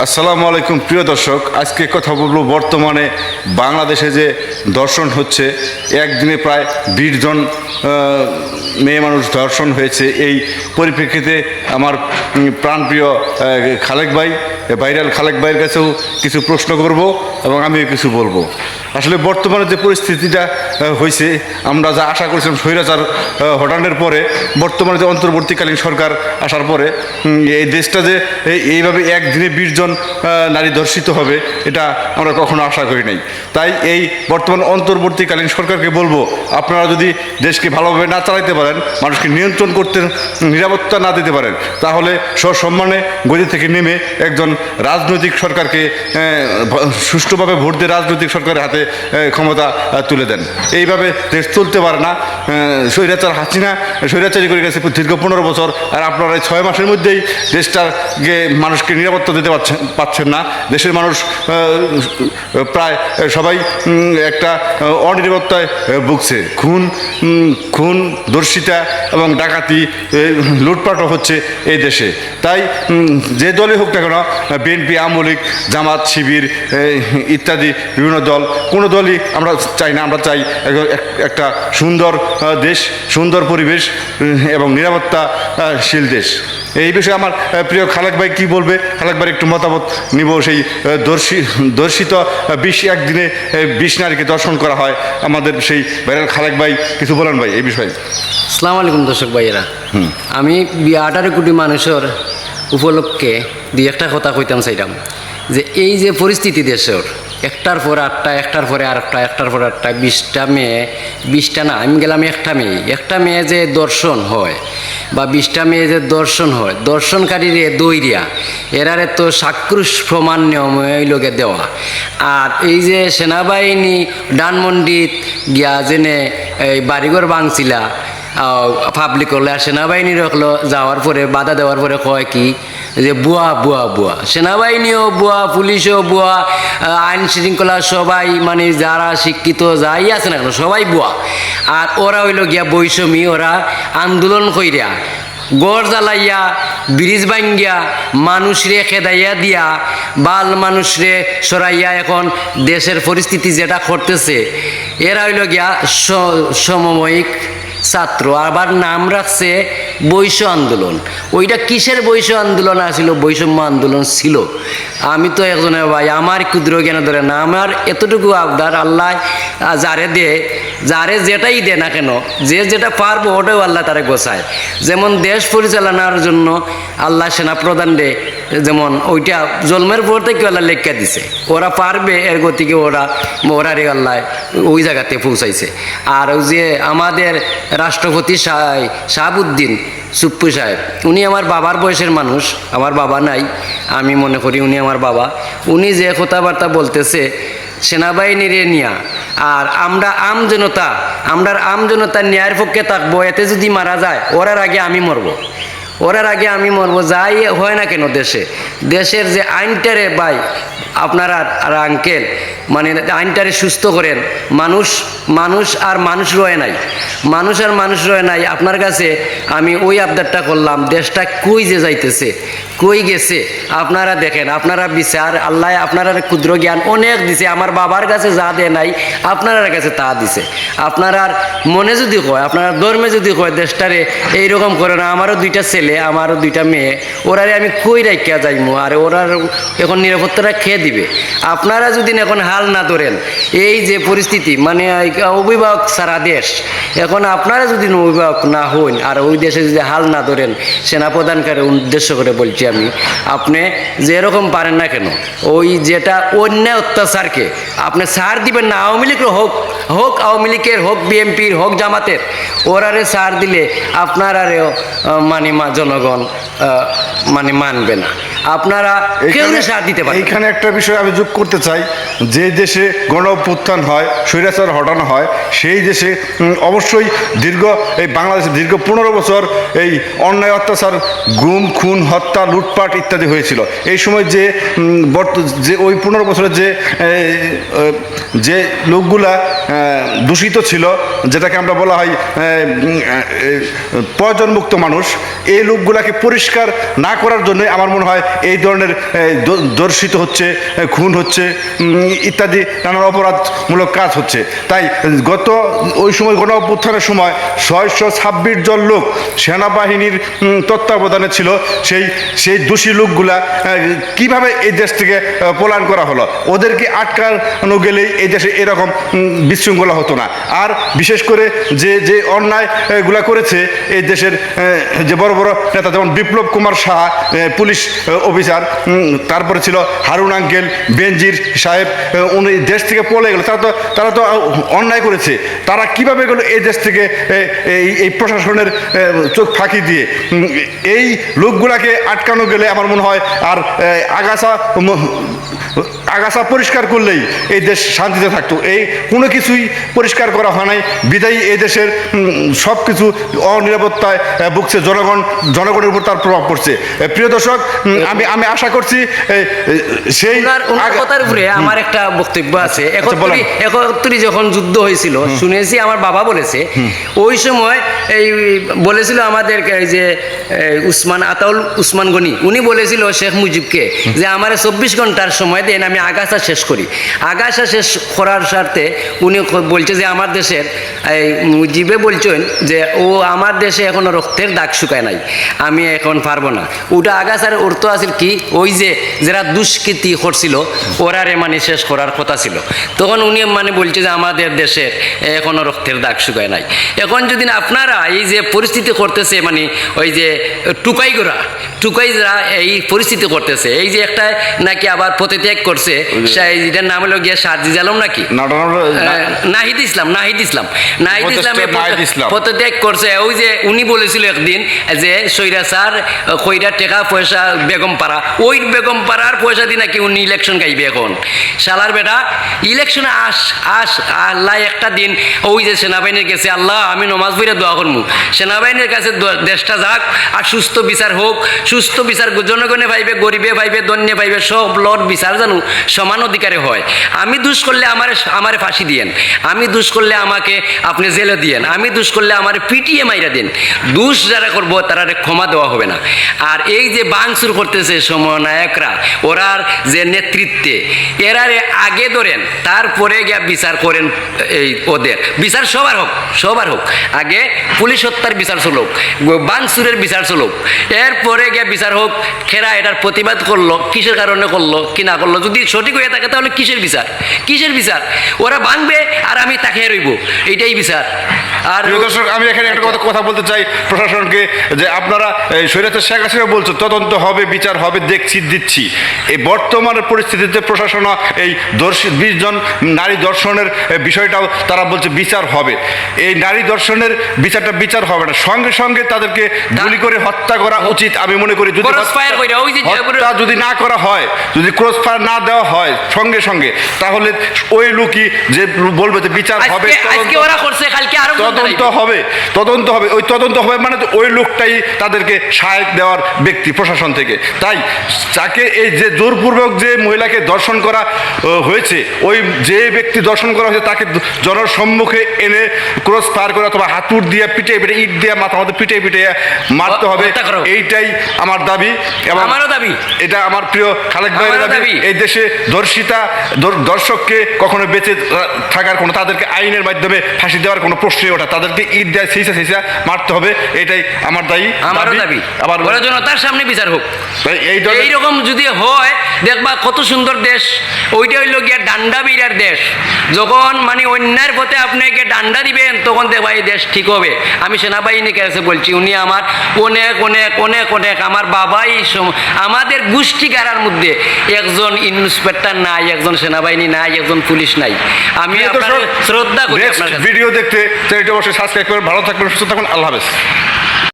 আসসালামু আলাইকুম, প্রিয় দর্শক। আজকে কথা বলব বর্তমানে বাংলাদেশে যে দর্শন হচ্ছে, একদিনে প্রায় বিশ জন মেয়ে মানুষ দর্শন হয়েছে। এই পরিপ্রেক্ষিতে আমার প্রাণপ্রিয় খালেক ভাই, ভাইরাল খালেক ভাইয়ের কাছেও কিছু প্রশ্ন করব এবং আমিও কিছু বলব। আসলে বর্তমানে যে পরিস্থিতিটা হয়েছে, আমরা যা আশা করেছিলাম স্বৈরাচার হটানোর পরে, বর্তমানে যে অন্তর্বর্তীকালীন সরকার আসার পরে এই দেশটা যে, এই- এইভাবে একদিনে বিশ জন আহ, নারী ধর্ষিত হবে এটা আমরা কখনো আশা করি নাই। তাই এই বর্তমান অন্তর্বর্তীকালীন সরকারকে বলব আপনারা যদি দেশকে ভালোভাবে না চালাইতে পারেন মানুষকে নিয়ন্ত্রণ করতে নিরাপত্তা না দিতে পারেন তাহলে সসম্মানে গদি থেকে নেমে একজন রাজনৈতিক সরকারকে সুষ্ঠুভাবে ভোট দিয়ে রাজনৈতিক সরকারের হাতে ক্ষমতা তুলে দেন। এইভাবে দেশ চলতে পারে না স্বৈরাচার হাসিনা স্বৈরাচারী করে গেছে দীর্ঘ পনেরো বছর আর আপনারা ছয় মাসের মধ্যেই দেশটাকে মানুষকে নিরাপত্তা দিতে পারছেন। পাচ্ছেন না। দেশের মানুষ প্রায় সবাই একটা অনিরাপত্তায় ভুগছে। খুন খুন, দর্শিতা এবং ডাকাতি লুটপাটও হচ্ছে এই দেশে। তাই যে দলই হোক না কেন, বিএনপি, আওয়ামী লীগ, জামাত, শিবির ইত্যাদি, বিভিন্ন দল, কোনো দলই আমরা চাই না। আমরা চাই এক- এক- একটা সুন্দর দেশ, সুন্দর পরিবেশ এবং নিরাপত্তাশীল দেশ। এই বিষয়ে আমার প্রিয় খালেক ভাই কী বলবে? খালেক ভাই একটু মতামত নিব। সেই দর্শি দর্শিত বিশ একদিনে বিশ নারীকে দর্শন করা হয়। আমাদের সেই ভাইরাল খালেক ভাই কিছু বলেন ভাই এই বিষয়ে। আসসালামু আলাইকুম দর্শক ভাইয়েরা। আমি আঠারো কোটি মানুষের উপলক্ষে দুই একটা কথা কইতাম চাইতাম। যে এই যে পরিস্থিতি দেশের একটার পর আটটা, একটার পরে আরেকটা, একটার পর আটটা বিশটা মেয়ে, বিশটা না, আমি গেলাম একটা মেয়ে। একটা মেয়ে যে দর্শন হয় বা বিশটা মেয়ে যে দর্শন হয় দর্শনকারীরে দৈরিয়া এরারে তো সাক্রুশ প্রমাণ নিয়ম লোকে দেওয়া। আর এই যে সেনাবাহিনী ডানমন্ডিত গিয়া জেনে এই বাড়িঘর ভাঙছিলা পাবলিক হলে আর সেনাবাহিনী রাখল যাওয়ার পরে, বাধা দেওয়ার পরে কয় কি? যে বুয়া বুয়া বুয়া। সেনাবাহিনীও বুয়া, পুলিশও বুয়া আইন শৃঙ্খলা সবাই মানে যারা শিক্ষিত যাই আছে না কেন, সবাই বুয়া। আর ওরা হইল গিয়া বৈষমী ওরা আন্দোলন কইরা, গড় জ্বালাইয়া, ব্রিজ ভাঙ্গিয়া, মানুষরে খেদাইয়া দিয়া, বাল মানুষরে সরাইয়া এখন দেশের পরিস্থিতি যেটা করতেছে এরা হইল গিয়া সমময়িক ছাত্র আবার নাম রাখছে বৈশ্য আন্দোলন। ওইটা কিসের বৈশ্য আন্দোলন আসছিল বৈষম্য আন্দোলন ছিল। আমি তো একজনের ভাই, আমার ক্ষুদ্র জ্ঞান ধরে না, আমার এতটুকু আবদার আল্লাহ যারে দে, যারে যেটাই দে না কেন, যে যেটা পারব ওটাও আল্লাহ তারে গোছায়। যেমন দেশ পরিচালনার জন্য আল্লাহ সেনা প্রধান দে, যেমন ওইটা জন্মের পর থেকে আল্লাহ লেখা দিছে। ওরা পারবে, এর গতিকে ওরা ওরা রে আল্লাহ ওই জায়গাতে পৌঁছাইছে। আর ওই যে আমাদের রাষ্ট্রপতি শাহ- শাহাবুদ্দিন সুপ্পু সাহেব, উনি আমার বাবার বয়সের মানুষ, আমার বাবা নাই, আমি মনে করি উনি আমার বাবা। উনি যে কথাবার্তা বলতেছে, সেনাবাহিনীর নিয়া, আর আমরা আম জনতা আমরা আম জনতা ন্যায়ের পক্ষে থাকব, এতে যদি মারা যায়, ওরার আগে আমি মরবো। ওরার আগে আমি মরবো, যাই হয় না কেন দেশে? দেশের যে আইনটারে বাই আপনারা আর আঙ্কেল মানে আইনটারে সুস্থ করেন। মানুষ মানুষ আর মানুষ রয়ে নাই। মানুষ আর মানুষ রয়ে নাই। আপনার কাছে আমি ওই আবদারটা করলাম, দেশটা কই যে যাইতেছে, কই গেছে? আপনারা দেখেন, আপনারা বিচার, আল্লাহ আপনারা ক্ষুদ্র জ্ঞান অনেক দিছে। আমার বাবার কাছে যা দেয় নাই, আপনার কাছে তা দিছে। আপনার মনে যদি কয়, আপনার ধর্মে যদি কয়, দেশটারে এইরকম করে না, আমারও দুইটা ছেলে আমারও দুইটা মেয়ে ওরারে আমি কই রাখিয়া যাইমু? আর ওরার এখন নিরাপত্তাটা খেয়ে দিবে? আপনারা যদি এখন হাল না ধরেন এই যে পরিস্থিতি মানে অভিভাবক সারা দেশ এখন আপনারা যদি অভিভাবক না হন আর ওই দেশে যদি হাল না ধরেন সেনাপ্রধানকারে উদ্দেশ্য করে বলছি আমি আপনি যেরকম পারেন না কেন ওই যেটা অন্যায় অত্যাচারকে আপনি সার দিবেন না আওয়ামী লীগের হোক হোক আওয়ামী লীগের হোক বিএনপির হোক জামাতের ওরারে সার দিলে আপনারারেও আহ, মানে জনগণ মানে মানবে না। আপনারা কেউ সার দিতে পারেন এইখানে একটা বিষয় আমি যোগ করতে চাই। যে দেশে গণ অভ্যুত্থান হয় স্বৈরাচার হটানো হয় সেই দেশে অবশ্যই দীর্ঘ এই বাংলাদেশে দীর্ঘ পনেরো বছর এই অন্যায় অত্যাচার গুম খুন হত্যা লুটপাট ইত্যাদি হয়েছিল। এই সময় যে বর্ত- যে ওই পনেরো বছরের যে যে লোকগুলা দূষিত ছিল যেটাকে আমরা বলা হয় প্রয়োজনমুক্ত মানুষ এই লোকগুলাকে পরিষ্কার না করার জন্য আমার মনে হয় এই ধরনের দর্শিত হচ্ছে খুন হচ্ছে ইত্যাদি নানান অপরাধমূলক কাজ হচ্ছে। তাই গত ওই সময় গণ অভ্যুত্থানের সময় ছয়শো ছাব্বিশ জন লোক সেনাবাহিনীর তত্ত্বাবধানে ছিল। সেই সেই দোষী লোকগুলা কীভাবে এই দেশ থেকে পলায়ন করা হলো? ওদেরকে আটকানো গেলেই এই দেশে এরকম বিশৃঙ্খলা হতো না। আর বিশেষ করে যে যে অন্যায়গুলা করেছে, এই দেশের যে বড় বড় নেতা যেমন বিপ্লব কুমার সাহা পুলিশ অফিসার তারপরে ছিল হারুন আঙ্কেল, বেনজির সাহেব উনি দেশ থেকে পলে গেল। তারা তো তারা তো অন্যায় করেছে। তারা কীভাবে গেল এই দেশ থেকে এই এই প্রশাসনের চোখ ফাঁকি দিয়ে? এই লোকগুলাকে আটকানো গেলে আমার মনে হয় আর আগাছা আগাছা পরিষ্কার করলেই এই দেশ শান্তিতে থাকতো। এই কোনো কিছুই পরিষ্কার করা হয় নাই। বিদায়ী এই দেশের সব কিছু অনিরাপত্তায় ভুগছে জনগণ জনগণের উপর তার প্রভাব পড়ছে। প্রিয় দর্শক আমি আমি আশা করছি সেই কথার উপরে আমার একটা বক্তব্য আছে। বলেন। একত্তরি একত্তরি যখন যুদ্ধ হয়েছিল শুনেছি আমার বাবা বলেছে ওই সময় এই বলেছিল আমাদের এই যে উসমান আতাউল উসমান গনি উনি বলেছিল শেখ মুজিবকে যে আমার চব্বিশ ঘণ্টার সময় দেন, আমি আগাছা শেষ করি। আগাছা শেষ করার স্বার্থে উনি বলছে যে, আমার দেশের, এই মুজিবে বলছেন যে, ও আমার দেশে এখনও রক্তের দাগ শুকায় নাই। আমি এখন পারব না। ওটা আগাছার অর্থ আছে কি? ওই যে, যারা দুষ্কৃতি করছিল, ওরারে মানে শেষ করার কথা ছিল। তখন উনি মানে বলছে যে, আমাদের দেশের এখনও রক্তের দাগ শুকায় নাই। এখন যদি আপনারা এই যে পরিস্থিতি করতেছে মানে ওই যে টুকাই গোরা টুকাই যারা এই পরিস্থিতি করতেছে, এই যে একটা নাকি আবার পথত্যাগ করছে এটার নাম হলো গিয়ে সাজিজ আলম নাকি? নাহিদ ইসলাম নাহিদ ইসলাম। নাহিদ ইসলামে। পদত্যাগ করছে। ওই যে উনি বলেছিল একদিন যে সৈরা স্যার কইরা টাকা পয়সা বেগম পাড়া। ওই বেগম পাড়ার পয়সা দিয়ে নাকি উনি ইলেকশন গাইবে এখন। শালার বেটা ইলেকশনে আস আস আল্লাহ একটা দিন ওই যে সেনাবাহিনীর কাছে আল্লাহ আমি নমাজ পড়ে দোয়া করব সেনাবাহিনীর কাছে দেশটা যাক আর সুস্থ বিচার হোক সুস্থ বিচার জনগণে পাইবে গরিবে পাইবে দন্যে পাইবে সব লট বিচার জানো সমান অধিকারে হয়। আমি দুষ করলে আমার, আমারে ফাঁসি দিয়েন। আমি দুষ করলে আমাকে আপনি জেলে দিয়েন। আমি দুষ করলে আমার পিটিয়ে মাইরা দিন। দুষ যারা করব, তারা ক্ষমা দেওয়া হবে না। আর এই যে বাংসুর করতেছে সমনায়করা, ওরার যে নেতৃত্বে, এরারে আগে ধরেন, তারপরে গিয়া বিচার করেন এই ওদের। বিচার সবার হোক সবার হোক। আগে পুলিশ হত্যার বিচার চলুক বাংসুরের বিচার চলুক। এরপরে গিয়া বিচার হোক, খেরা এটার প্রতিবাদ করল, কিসের কারণে করল, কি না করল যদি সঠিক হয়ে থাকে তাহলে কিসের বিচার? কিসের বিচার? ওরা ভাঙবে আর আমি তাকে রইব এইটাই বিচার। আর দর্শক আমি এখানে একটা কথা কথা বলতে চাই প্রশাসনকে যে আপনারা শরীয়তের শেখ হাসিনা বলছো তদন্ত হবে বিচার হবে দেখছি দিচ্ছি। এই বর্তমানের পরিস্থিতিতে প্রশাসন এই বিশ জন নারী দর্শনের বিষয়টাও তারা বলছে বিচার হবে। এই নারী দর্শনের বিচারটা বিচার হবে না। সঙ্গে সঙ্গে তাদেরকে গুলি করে হত্যা করা উচিত আমি মনে করি। যদি যদি না করা হয় যদি ক্রস ফায়ার না দেওয়া হয় সঙ্গে সঙ্গে। তাহলে ওই লোকই যে বলবে যে বিচার হবে তদন্ত- হবে তদন্ত হবে। ওই তদন্ত হবে মানে ওই লোকটাই তাদেরকে সাহায্য দেওয়ার ব্যক্তি প্রশাসন থেকে। তাই যাকে এই যে জোরপূর্বক যে মহিলাকে দর্শন করা হয়েছে ওই যে ব্যক্তি দর্শন করা হয়েছে তাকে জনসম্মুখে এনে ক্রস ফায়ার করে অথবা হাতুর দিয়ে পিটে পিটে ইট দিয়ে মাথা মধ্যে পিটে পিটে মারতে হবে। এইটাই আমার দাবি এবং আমারও দাবি। এটা আমার প্রিয় খালেক ভাইয়ের দাবি। এই দেশে দর্শিতা দর- দর্শককে কখনো বেঁচে থাকার কোনো তাদেরকে আইনের মাধ্যমে ফাঁসি দেওয়ার কোনো প্রশ্নই ওঠা তাদেরকে ঈদ দেয় সেইসা সেইসা মারতে হবে এটাই আমার দায়ী আমারও দাবি। আবার ওরা জনতার সামনে বিচার হোক। এই এইরকম যদি হয় দেখবা কত সুন্দর দেশ। ওইটা হইল গিয়া ডান্ডা বিরার দেশ। যখন মানে অন্যায়ের পথে আপনাকে ডান্ডা দিবেন তখন দেখবা এই দেশ ঠিক হবে। আমি সেনাবাহিনীর কাছে বলছি উনি আমার অনেক অনেক অনেক অনেক আমার বাবাই আমাদের গোষ্ঠী গাড়ার মধ্যে একজন ইন্সপেক্টর নাই একজন সেনাবাহিনী নাই একজন পুলিশ নাই। আমি আপনার শ্রদ্ধা করি ভিডিও দেখতে অবশ্যই সাবস্ক্রাইব ভালো থাকবেন সুস্থ থাকুন আল্লাহ হাফেজ।